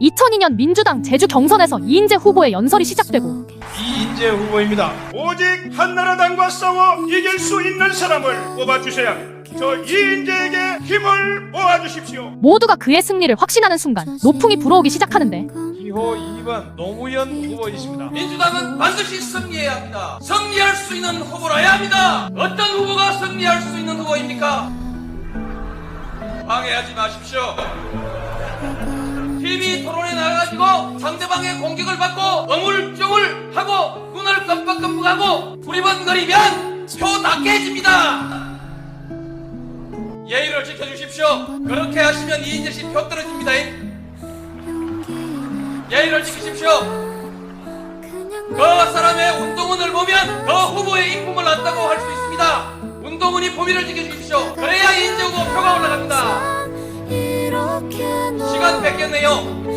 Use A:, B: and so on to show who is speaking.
A: 2002년 민주당 제주 경선에서 이인재 후보의 연설이 시작되고
B: 이인재 후보입니다. 오직 한나라당과 싸워 이길 수 있는 사람을 뽑아주셔야 합니다. 저 이인재에게 힘을 모아주십시오.
A: 모두가 그의 승리를 확신하는 순간 노풍이 불어오기 시작하는데
B: 기호 2번 노무현 후보이십니다.
C: 민주당은 반드시 승리해야 합니다. 승리할 수 있는 후보라야 합니다. 어떤 후보가 승리할 수 있는 후보입니까? 방해하지 마십시오. TV 토론에 나가가지고 상대방의 공격을 받고 어물쩡을 하고 눈을 깜빡깜빡하고 부리번거리면 표다 깨집니다. 예의를 지켜주십시오. 그렇게 하시면 이인재 씨표 떨어집니다. 예의를 지키십시오. 그 사람의 운동원을 보면 그 후보의 인품을 안다고 할 수 있습니다. 운동원이 범위를 지켜주십시오. 그래야 인재고 표가 올라갑니다. 시간 뺏겼네요.